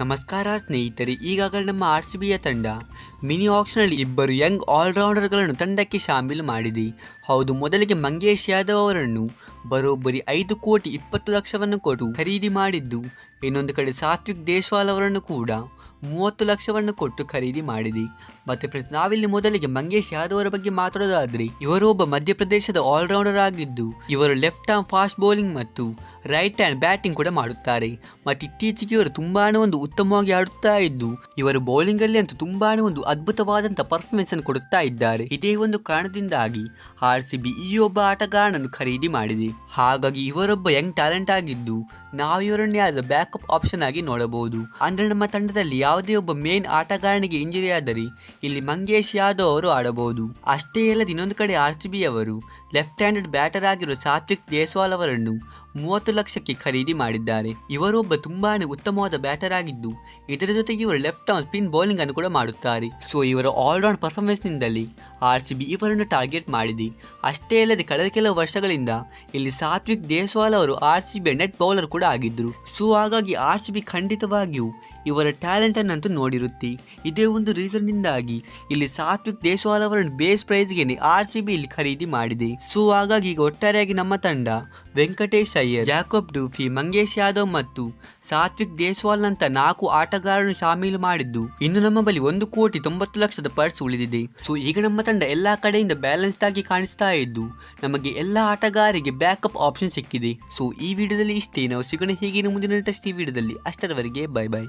ನಮಸ್ಕಾರ ಸ್ನೇಹಿತರೆ, ಈಗಾಗಲೇ ನಮ್ಮ ಆರ್ ಸಿ ಬಿಯ ತಂಡ, ಮಿನಿ ಆಕ್ಷನ್ನಲ್ಲಿ ಇಬ್ಬರು ಯಂಗ್ ಆಲ್ರೌಂಡರ್ಗಳನ್ನು ತಂಡಕ್ಕೆ ಶಾಮೀಲು ಮಾಡಿದೆ. ಹೌದು, ಮೊದಲಿಗೆ ಮಂಗೇಶ್ ಯಾದವ್ ಅವರನ್ನು ಬರೋಬ್ಬರಿ ಐದು ಕೋಟಿ ಇಪ್ಪತ್ತು ಲಕ್ಷವನ್ನು ಕೊಟ್ಟು ಖರೀದಿ ಮಾಡಿದ್ದು. ಇನ್ನೊಂದು ಕಡೆ ಸಾತ್ವಿಕ್ ದೇಶ್ವಾಲ್ ಅವರನ್ನು ಕೂಡ ಮೂವತ್ತು ಲಕ್ಷವನ್ನು ಕೊಟ್ಟು ಖರೀದಿ ಮಾಡಿದೆ. ಮತ್ತೆ ಫ್ರೆಂಡ್ಸ್ ನಾವಿಲ್ಲಿ ಮೊದಲಿಗೆ ಮಂಗೇಶ್ ಯಾದವ್ ಅವರ ಬಗ್ಗೆ ಮಾತಾಡೋದಾದ್ರೆ, ಇವರು ಒಬ್ಬ ಮಧ್ಯಪ್ರದೇಶದ ಆಲ್ರೌಂಡರ್ ಆಗಿದ್ದು, ಇವರು ಲೆಫ್ಟ್ ಆರ್ಮ್ ಫಾಸ್ಟ್ ಬೌಲಿಂಗ್ ಮತ್ತು ರೈಟ್ ಹ್ಯಾಂಡ್ ಬ್ಯಾಟಿಂಗ್ ಕೂಡ ಮಾಡುತ್ತಾರೆ. ಮತ್ತು ಇತ್ತೀಚೆಗೆ ಇವರು ತುಂಬಾ ಒಂದು ಉತ್ತಮವಾಗಿ ಆಡುತ್ತಾ ಇದ್ದು, ಇವರು ಬೌಲಿಂಗ್ ಅಲ್ಲಿ ಅಂತೂ ತುಂಬಾ ಒಂದು ಅದ್ಭುತವಾದಂತಹ ಪರ್ಫಾರ್ಮೆನ್ಸ್ ಅನ್ನು ಕೊಡುತ್ತಾ ಇದ್ದಾರೆ. ಇದೇ ಒಂದು ಕಾರಣದಿಂದಾಗಿ ಆರ್ ಸಿ ಬಿ ಈ ಒಬ್ಬ ಆಟಗಾರನನ್ನು ಖರೀದಿ ಮಾಡಿದೆ. ಹಾಗಾಗಿ ಇವರೊಬ್ಬ ಯಂಗ್ ಟ್ಯಾಲೆಂಟ್ ಆಗಿದ್ದು, ನಾವು ಇವರನ್ನೇ ಆಸ್ ಅ ಬ್ಯಾಕಪ್ ಆಪ್ಷನ್ ಆಗಿ ನೋಡಬಹುದು. ಅಂದ್ರೆ ನಮ್ಮ ತಂಡದಲ್ಲಿ ಯಾವುದೇ ಒಬ್ಬ ಮೇನ್ ಆಟಗಾರನಿಗೆ ಇಂಜುರಿ ಆದರೆ, ಇಲ್ಲಿ ಮಂಗೇಶ್ ಯಾದವ್ ಅವರು ಆಡಬಹುದು. ಅಷ್ಟೇ ಅಲ್ಲದೆ ಇನ್ನೊಂದು ಕಡೆ ಆರ್ ಸಿ ಬಿ ಅವರು ಲೆಫ್ಟ್ ಹ್ಯಾಂಡೆಡ್ ಬ್ಯಾಟರ್ ಆಗಿರುವ ಸಾತ್ವಿಕ್ ದೇಸ್ವಾಲ್ ಅವರನ್ನು ಮೂವತ್ತು ಲಕ್ಷಕ್ಕೆ ಖರೀದಿ ಮಾಡಿದ್ದಾರೆ. ಇವರೊಬ್ಬ ತುಂಬಾನೇ ಉತ್ತಮವಾದ ಬ್ಯಾಟರ್ ಆಗಿದ್ದು, ಇದರ ಜೊತೆಗೆ ಇವರು ಲೆಫ್ಟ್ ಆನ್ ಸ್ಪಿನ್ ಬೌಲಿಂಗ್ ಅನ್ನು ಕೂಡ ಮಾಡುತ್ತಾರೆ. ಸೊ, ಇವರ ಆಲ್ರೌಂಡ್ ಪರ್ಫಾರ್ಮೆನ್ಸ್ ನಿಂದಲೇ ಆರ್ ಸಿ ಬಿ ಇವರನ್ನು ಟಾರ್ಗೆಟ್ ಮಾಡಿದೆ. ಅಷ್ಟೇ ಅಲ್ಲದೆ ಕಳೆದ ಕೆಲವು ವರ್ಷಗಳಿಂದ ಇಲ್ಲಿ ಸಾತ್ವಿಕ್ ದೇಸ್ವಾಲ್ ಅವರು R C B net bowler ಕೂಡ ಆಗಿದ್ದರು ಸೊ, ಹಾಗಾಗಿ ಆರ್ ಸಿ ಬಿ ಖಂಡಿತವಾಗಿಯೂ ಇವರ ಟ್ಯಾಲೆಂಟನ್ನಂತೂ ನೋಡಿರುತ್ತೆ. ಇದೇ ಒಂದು ರೀಸನ್ ನಿಂದಾಗಿ ಇಲ್ಲಿ ಸಾತ್ವಿಕ್ ದೇಶವಾಲ್ ಅವರನ್ನು ಬೇಸ್ ಪ್ರೈಸ್ಗೆ ಆರ್ ಸಿ ಬಿ ಇಲ್ಲಿ ಖರೀದಿ ಮಾಡಿದೆ. ಸೊ, ಹಾಗಾಗಿ ಈಗ ಒಟ್ಟಾರೆಯಾಗಿ ನಮ್ಮ ತಂಡ ವೆಂಕಟೇಶ್ ಅಯ್ಯರ್, ಜಾಕೋಬ್ ಡೂಫಿ, ಮಂಗೇಶ್ ಯಾದವ್ ಮತ್ತು ಸಾತ್ವಿಕ್ ದೇಶವಾಲ್ ನಂತ ನಾಲ್ಕು ಆಟಗಾರರನ್ನು ಶಾಮೀಲು ಮಾಡಿದ್ದು ಇನ್ನು ನಮ್ಮ ಬಳಿ ಒಂದು ಕೋಟಿ ತೊಂಬತ್ತು ಲಕ್ಷದ ಪರ್ಸ್ ಉಳಿದಿದೆ. ಸೊ, ಈಗ ನಮ್ಮ ತಂಡ ಎಲ್ಲಾ ಕಡೆಯಿಂದ ಬ್ಯಾಲೆನ್ಸ್ಡ್ ಆಗಿ ಕಾಣಿಸ್ತಾ ಇದ್ದು ನಮಗೆ ಎಲ್ಲಾ ಆಟಗಾರರಿಗೆ ಬ್ಯಾಕಪ್ ಆಪ್ಷನ್ ಸಿಕ್ಕಿದೆ. ಸೊ, ಈ ವಿಡಿಯೋದಲ್ಲಿ ಇಷ್ಟೇ ನಾವು ಸಿಗೋಣ ಹೀಗೆ ಮುಂದಿನ ಟೆಸ್ಟ್ ಈ ವಿಡಿಯೋದಲ್ಲಿ. ಅಷ್ಟರವರೆಗೆ ಬೈ ಬೈ.